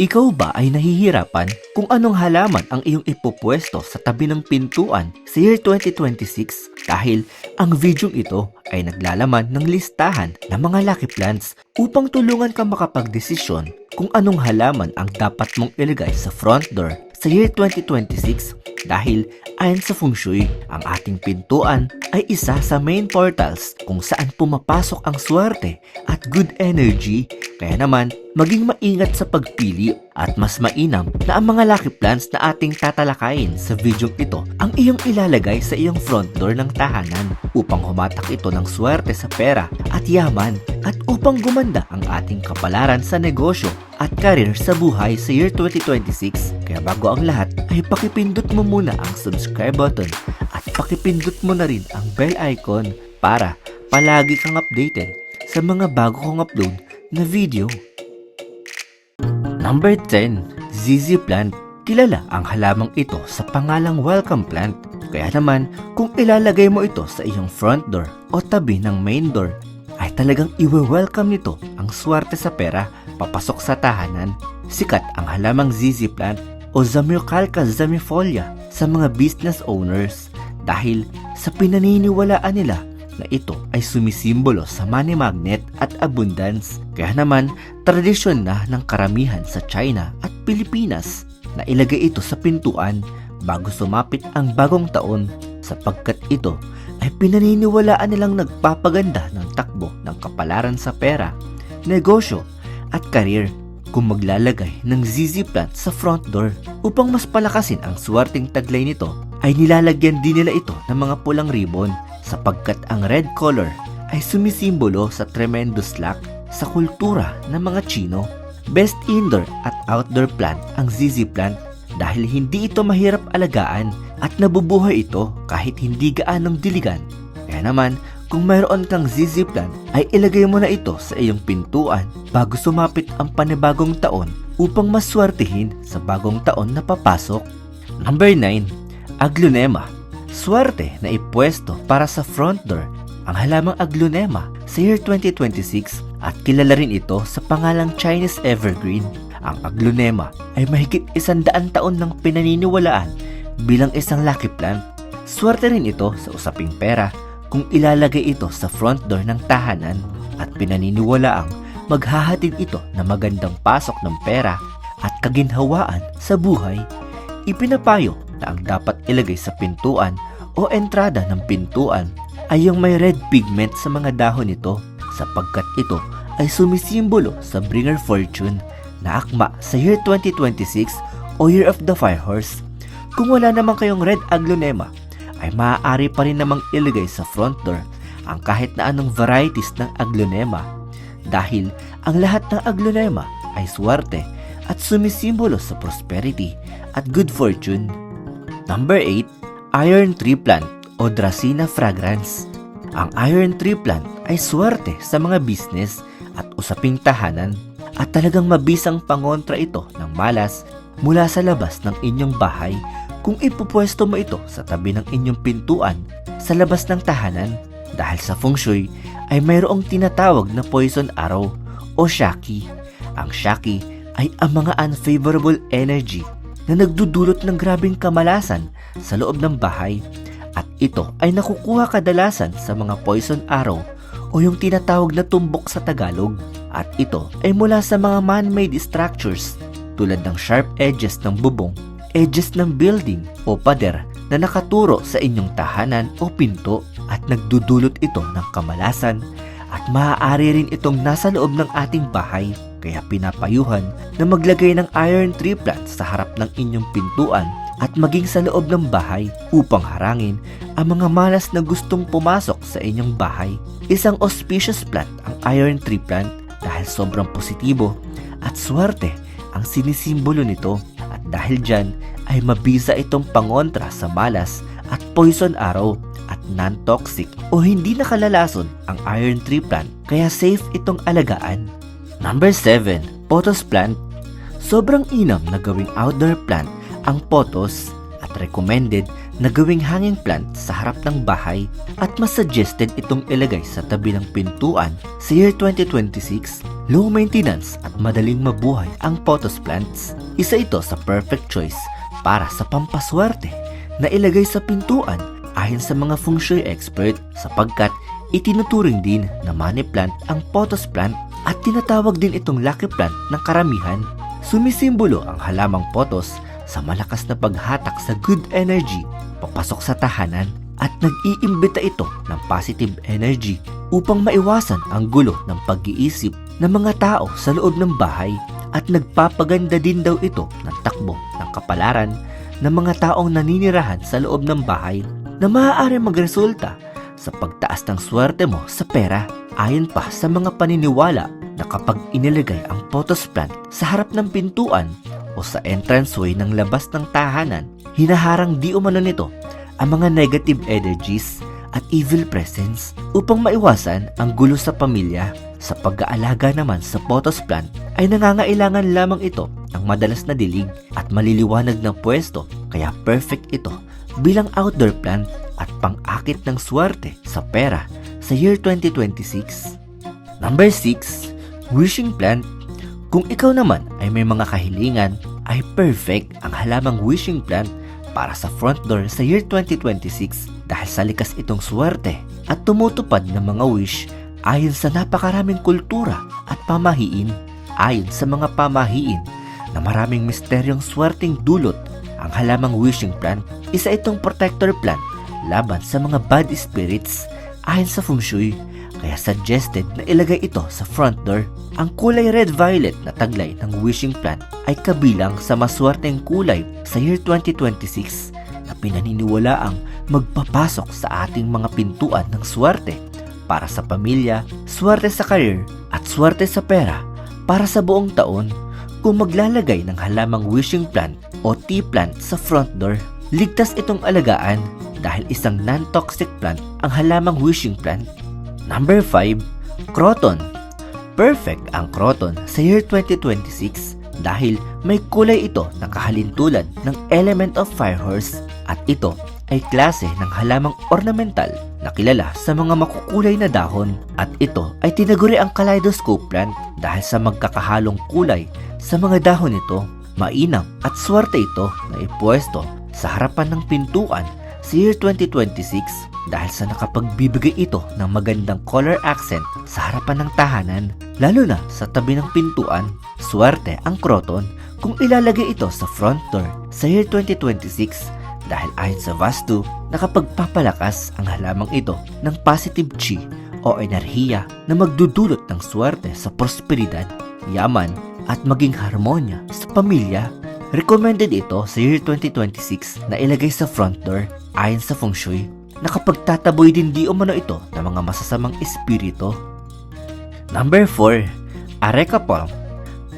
Ikaw ba ay nahihirapan? Kung anong halaman ang iyong ipupwesto sa tabi ng pintuan sa year 2026 dahil ang video ito ay naglalaman ng listahan ng mga lucky plants upang tulungan ka makapagdesisyon kung anong halaman ang dapat mong ilagay sa front door sa year 2026 dahil ayon sa feng shui, ang ating pintuan ay isa sa main portals kung saan pumapasok ang swerte at good energy kaya naman maging maingat sa pagpili at mas mainam na ang mga lucky plants na ating tatalakayin sa video ito ang iyong ilalagay sa iyong front door ng tahanan upang humatak ito ng swerte sa pera at yaman at upang gumanda ang ating kapalaran sa negosyo at career sa buhay sa year 2026. Kaya bago ang lahat ay pakipindot mo muna ang subscribe button at pakipindot mo na rin ang bell icon para palagi kang updated sa mga bago kong upload na video. Number 10, ZZ plant. Kilala ang halamang ito sa pangalang welcome plant. Kaya naman, kung ilalagay mo ito sa iyong front door o tabi ng main door, ay talagang iwe-welcome nito ang swerte sa pera papasok sa tahanan. Sikat ang halamang ZZ plant o Zamioculca zamifolia sa mga business owners dahil sa pinaniniwalaan nila na ito ay sumisimbolo sa money magnet at abundance. Kaya naman, tradisyon na ng karamihan sa China at Pilipinas na ilagay ito sa pintuan bago sumapit ang bagong taon sapagkat ito ay pinaniniwalaan nilang nagpapaganda ng takbo ng kapalaran sa pera, negosyo at career kung maglalagay ng ZZ plant sa front door upang mas palakasin ang swerteng taglay nito ay nilalagyan din nila ito ng mga pulang ribbon sapagkat ang red color ay sumisimbolo sa tremendous luck sa kultura ng mga Chino. Best indoor at outdoor plant ang ZZ plant dahil hindi ito mahirap alagaan at nabubuhay ito kahit hindi gaanong diligan. Kaya naman, kung mayroon kang ZZ plant ay ilagay mo na ito sa iyong pintuan bago sumapit ang panibagong taon upang maswertihin sa bagong taon na papasok. Number 9. Aglonema Swerte na ipwesto para sa front door ang halamang aglonema sa year 2026 at kilala rin ito sa pangalang Chinese Evergreen. Ang aglonema ay mahigit isandaan taon ng pinaniniwalaan bilang isang lucky plant. Swerte rin ito sa usaping pera kung ilalagay ito sa front door ng tahanan at pinaniniwalaang maghahatid ito na magandang pasok ng pera at kaginhawaan sa buhay. Ipinapayo na ang dapat ilagay sa pintuan o entrada ng pintuan ay yung may red pigment sa mga dahon nito sapagkat ito ay sumisimbolo sa bringer fortune na akma sa year 2026 o year of the fire horse. Kung wala naman kayong red aglonema, ay maaari pa rin namang ilagay sa front door ang kahit na anong varieties ng aglonema dahil ang lahat ng aglonema ay swerte at sumisimbolo sa prosperity at good fortune. Number 8, Iron Tree Plant o Dracena fragrans. Ang iron tree plant ay swerte sa mga business at usaping tahanan at talagang mabisang pangontra ito ng malas mula sa labas ng inyong bahay kung ipupwesto mo ito sa tabi ng inyong pintuan sa labas ng tahanan dahil sa feng shui ay mayroong tinatawag na poison arrow o shaki. Ang shaki ay ang mga unfavorable energy na nagdudulot ng grabing kamalasan sa loob ng bahay at ito ay nakukuha kadalasan sa mga poison arrow o yung tinatawag na tumbok sa Tagalog at ito ay mula sa mga man-made structures tulad ng sharp edges ng bubong, edges ng building o pader na nakaturo sa inyong tahanan o pinto at nagdudulot ito ng kamalasan at maaari rin itong nasa loob ng ating bahay kaya pinapayuhan na maglagay ng iron tree plant sa harap ng inyong pintuan at maging sa loob ng bahay upang harangin ang mga malas na gustong pumasok sa inyong bahay. Isang auspicious plant ang iron tree plant dahil sobrang positibo at swerte ang sinisimbolo nito dahil dyan ay mabisa itong pangontra sa malas at poison arrow at non-toxic o hindi nakalalason ang iron tree plant kaya safe itong alagaan. Number 7. Pothos plant Sobrang inam na gawing outdoor plant ang potos at recommended na gawing hanging plant sa harap ng bahay at mas suggested itong ilagay sa tabi ng pintuan sa year 2026. Low maintenance at madaling mabuhay ang pothos plants. Isa ito sa perfect choice para sa pampaswerte na ilagay sa pintuan ayon sa mga feng shui expert sapagkat itinuturing din na money plant ang pothos plant at tinatawag din itong lucky plant ng karamihan. Sumisimbolo ang halamang potos sa malakas na paghatak sa good energy papasok sa tahanan at nag-iimbita ito ng positive energy upang maiwasan ang gulo ng pag-iisip ng mga tao sa loob ng bahay at nagpapaganda din daw ito ng takbo ng kapalaran ng mga taong naninirahan sa loob ng bahay na maaari magresulta sa pagtaas ng swerte mo sa pera ayon pa sa mga paniniwala na kapag inilagay ang pothos plant sa harap ng pintuan o sa entranceway ng labas ng tahanan, hinaharang di umano nito ang mga negative energies at evil presence upang maiwasan ang gulo sa pamilya. Sa pag-aalaga naman sa pothos plant ay nangangailangan lamang ito ng madalas na dilig at maliliwanag na pwesto kaya perfect ito bilang outdoor plant at pang-akit ng swerte sa pera sa year 2026. Number 6, wishing plant. Kung ikaw naman ay may mga kahilingan, ay perfect ang halamang wishing plant para sa front door sa year 2026 dahil sa likas itong swerte at tumutupad ng mga wish ayon sa napakaraming kultura at pamahiin. Ayon sa mga pamahiin na maraming misteryong swerteng dulot ang halamang wishing plant, isa itong protector plant laban sa mga bad spirits ayon sa feng shui kaya suggested na ilagay ito sa front door. Ang kulay red-violet na taglay ng wishing plant ay kabilang sa maswerteng kulay sa year 2026 na pinaniniwalaang magpapasok sa ating mga pintuan ng swerte para sa pamilya, swerte sa career at swerte sa pera para sa buong taon kung maglalagay ng halamang wishing plant o tea plant sa front door. Ligtas itong alagaan dahil isang non-toxic plant ang halamang wishing plant Number 5, Croton. Perfect ang Croton sa year 2026 dahil may kulay ito na kahalintulad ng element of fire horse at ito ay klase ng halamang ornamental na kilala sa mga makukulay na dahon at ito ay tinaguri ang kaleidoscope plant dahil sa magkakahalong kulay sa mga dahon nito. Mainam at swerte ito na ipwesto sa harapan ng pintuan sa year 2026 dahil sa nakapagbibigay ito ng magandang color accent sa harapan ng tahanan, lalo na sa tabi ng pintuan. Swerte ang croton kung ilalagay ito sa front door sa year 2026 dahil ayon sa Vastu, nakapagpapalakas ang halamang ito ng positive chi o enerhiya na magdudulot ng swerte sa prosperidad, yaman at maging harmonya sa pamilya Recommended ito sa year 2026 na ilagay sa front door ayon sa feng shui na kapag tataboy din di umano ito ng mga masasamang espiritu. Number 4, Areca Palm.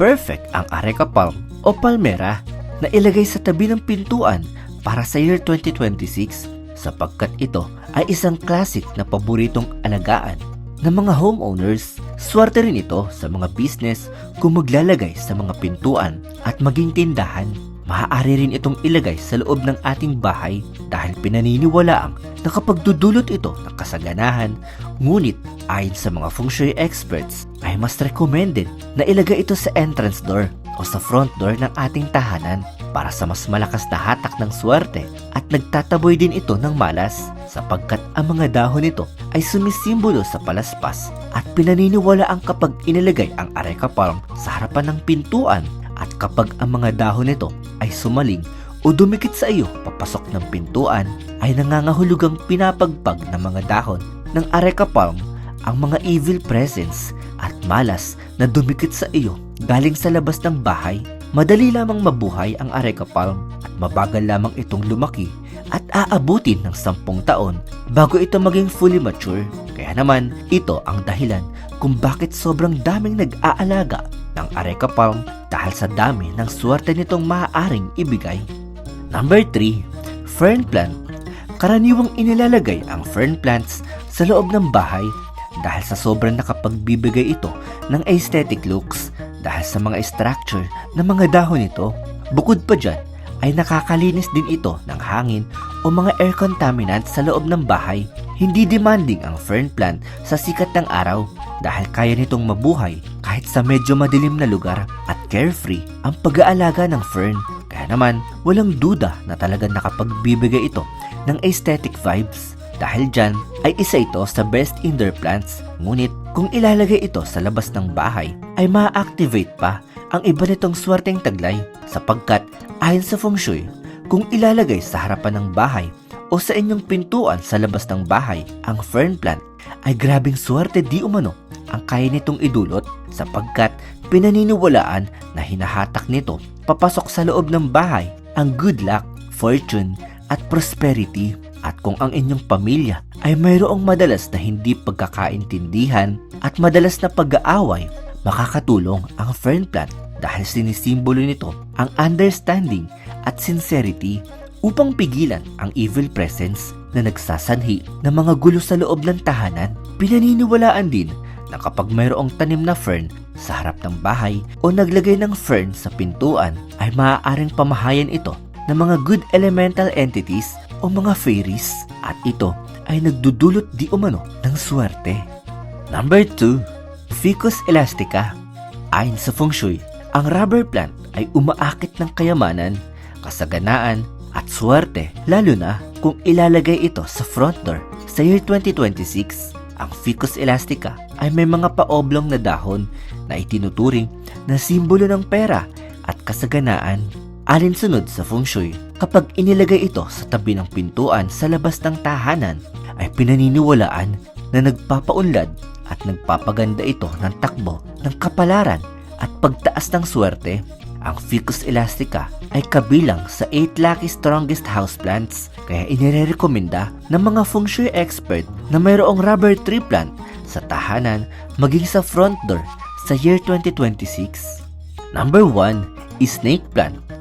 Perfect ang Areca Palm o Palmera na ilagay sa tabi ng pintuan para sa year 2026 sapagkat ito ay isang classic na paboritong alagaan ng mga homeowners. Swerte rin ito sa mga business kung maglalagay sa mga pintuan at maging tindahan. Maaari rin itong ilagay sa loob ng ating bahay dahil pinaniniwalaang na kapag dudulot ito ng kasaganahan, ngunit ayon sa mga feng shui experts ay mas recommended na ilagay ito sa entrance door o sa front door ng ating tahanan para sa mas malakas na hatak ng swerte at nagtataboy din ito ng malas sapagkat ang mga dahon nito ay sumisimbolo sa palaspas at pinaniniwala ang kapag inilagay ang areca palm sa harapan ng pintuan at kapag ang mga dahon nito ay sumaling o dumikit sa iyo papasok ng pintuan ay nangangahulugang pinapagpag ng mga dahon ng areca palm ang mga evil presence at malas na dumikit sa iyo galing sa labas ng bahay Madali lamang mabuhay ang areca palm at mabagal lamang itong lumaki at aabutin ng sampung taon bago ito maging fully mature. Kaya naman, ito ang dahilan kung bakit sobrang daming nag-aalaga ng areca palm dahil sa dami ng swerte nitong maaaring ibigay. Number 3, Fern Plant Karaniwang inilalagay ang fern plants sa loob ng bahay dahil sa sobrang nakapagbibigay ito ng aesthetic looks dahil sa mga structure ng mga dahon nito. Bukod pa dyan, ay nakakalinis din ito ng hangin o mga air contaminants sa loob ng bahay. Hindi demanding ang fern plant sa sikat ng araw dahil kaya nitong mabuhay kahit sa medyo madilim na lugar at carefree ang pag-aalaga ng fern. Kaya naman, walang duda na talagang nakapagbibigay ito ng aesthetic vibes. Dahil dyan ay isa ito sa best indoor plants. Ngunit kung ilalagay ito sa labas ng bahay ay ma-activate pa ang iba nitong swerteng taglay sapagkat ayon sa feng shui, kung ilalagay sa harapan ng bahay o sa inyong pintuan sa labas ng bahay ang fern plant ay grabing swerte di umano ang kaya nitong idulot sapagkat pinaniniwalaan na hinahatak nito papasok sa loob ng bahay ang good luck, fortune at prosperity at kung ang inyong pamilya ay mayroong madalas na hindi pagkakaintindihan at madalas na pag-aaway, makakatulong ang fern plant dahil sinisimbolo nito ang understanding at sincerity upang pigilan ang evil presence na nagsasanhi ng mga gulo sa loob ng tahanan. Pinaniniwalaan din na kapag mayroong tanim na fern sa harap ng bahay o naglagay ng fern sa pintuan ay maaaring pamahayan ito ng mga good elemental entities o mga fairies at ito ay nagdudulot di umano ng swerte. Number 2. Ficus elastica Ayon sa feng shui, ang rubber plant ay umaakit ng kayamanan, kasaganaan at swerte lalo na kung ilalagay ito sa front door. Sa year 2026, ang Ficus elastica ay may mga paoblong na dahon na itinuturing na simbolo ng pera at kasaganaan. Alinsunod sa feng shui, kapag inilagay ito sa tabi ng pintuan sa labas ng tahanan, ay pinaniniwalaan na nagpapaunlad at nagpapaganda ito ng takbo ng kapalaran at pagtaas ng swerte. Ang Ficus elastica ay kabilang sa 8 lucky strongest houseplants kaya inirerekomenda ng mga feng shui expert na mayroong rubber tree plant sa tahanan maging sa front door sa year 2026. Number 1 is snake plant.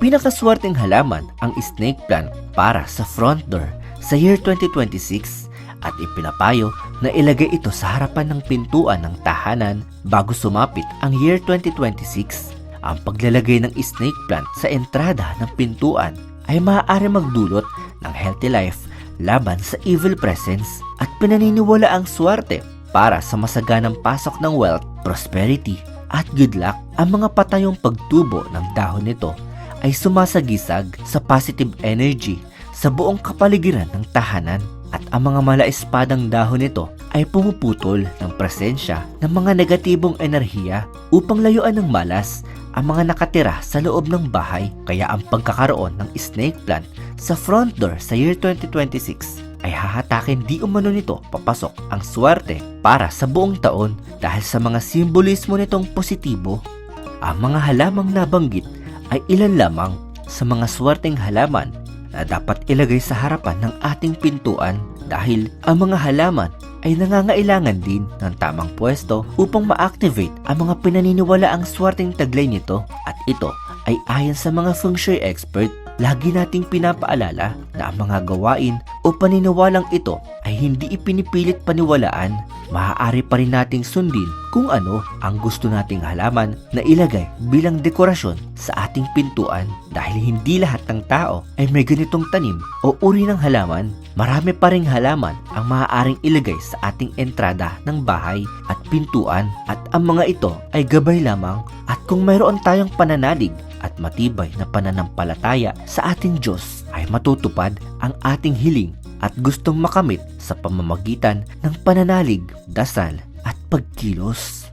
Pinakaswerteng halaman ang snake plant para sa front door sa year 2026 at ipinapayo na ilagay ito sa harapan ng pintuan ng tahanan bago sumapit ang year 2026. Ang paglalagay ng snake plant sa entrada ng pintuan ay maaari magdulot ng healthy life laban sa evil presence at pinaniniwala ang swerte para sa masaganang pasok ng wealth, prosperity at good luck. Ang mga patayong pagtubo ng dahon nito ay sumasagisag sa positive energy sa buong kapaligiran ng tahanan at ang mga malaespadang dahon nito ay pumuputol ng presensya ng mga negatibong enerhiya upang layuan ng malas ang mga nakatira sa loob ng bahay kaya ang pagkakaroon ng snake plant sa front door sa year 2026 ay hahatakin di umano nito papasok ang swerte para sa buong taon dahil sa mga simbolismo nitong positibo. Ang mga halamang nabanggit ay ilan lamang sa mga swerteng halaman na dapat ilagay sa harapan ng ating pintuan dahil ang mga halaman ay nangangailangan din ng tamang pwesto upang ma-activate ang mga pinaniniwalaang swerteng taglay nito. At ito ay ayon sa mga feng shui expert lagi nating pinapaalala na ang mga gawain o paniniwalang ito ay hindi ipinipilit paniwalaan. Maaari pa rin nating sundin kung ano ang gusto nating halaman na ilagay bilang dekorasyon sa ating pintuan. Dahil hindi lahat ng tao ay may ganitong tanim o uri ng halaman. Marami pa ring halaman ang maaaring ilagay sa ating entrada ng bahay at pintuan. At ang mga ito ay gabay lamang. At kung mayroon tayong pananalig at matibay na pananampalataya sa ating Diyos ay matutupad ang ating hiling at gustong makamit sa pamamagitan ng pananalig, dasal at pagkilos.